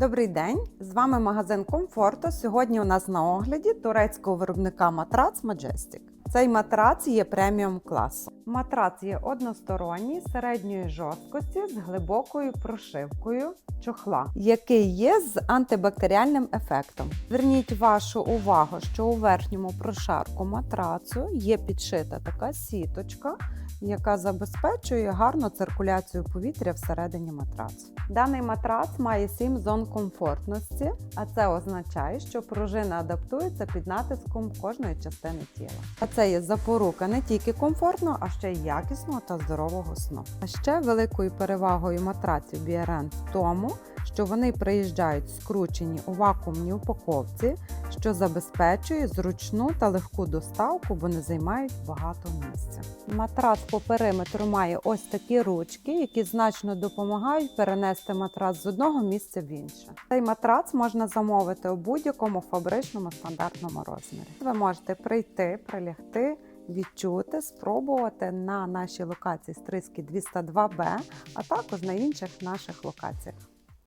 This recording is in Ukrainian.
Добрий день! З вами магазин Комфорту. Сьогодні у нас на огляді турецького виробника матрац Majestic. Цей матрац є преміум класу. Матрац є односторонній, середньої жорсткості з глибокою прошивкою чохла, який є з антибактеріальним ефектом. Зверніть вашу увагу, що у верхньому прошарку матрацу є підшита така сіточка, яка забезпечує гарну циркуляцію повітря всередині матрацу. Даний матрац має 7 зон комфортності, а це означає, що пружина адаптується під натиском кожної частини тіла. Це є запорука не тільки комфортного, а ще й якісного та здорового сну. А ще великою перевагою матраців BRN в тому, що вони приїжджають скручені у вакуумній упаковці, що забезпечує зручну та легку доставку, бо не займають багато місця. Матрац по периметру має ось такі ручки, які значно допомагають перенести матрац з одного місця в інше. Цей матрац можна замовити у будь-якому фабричному стандартному розмірі. Ви можете прийти, прилягти. Відчути, спробувати на нашій локації Стрийській 202Б, а також на інших наших локаціях.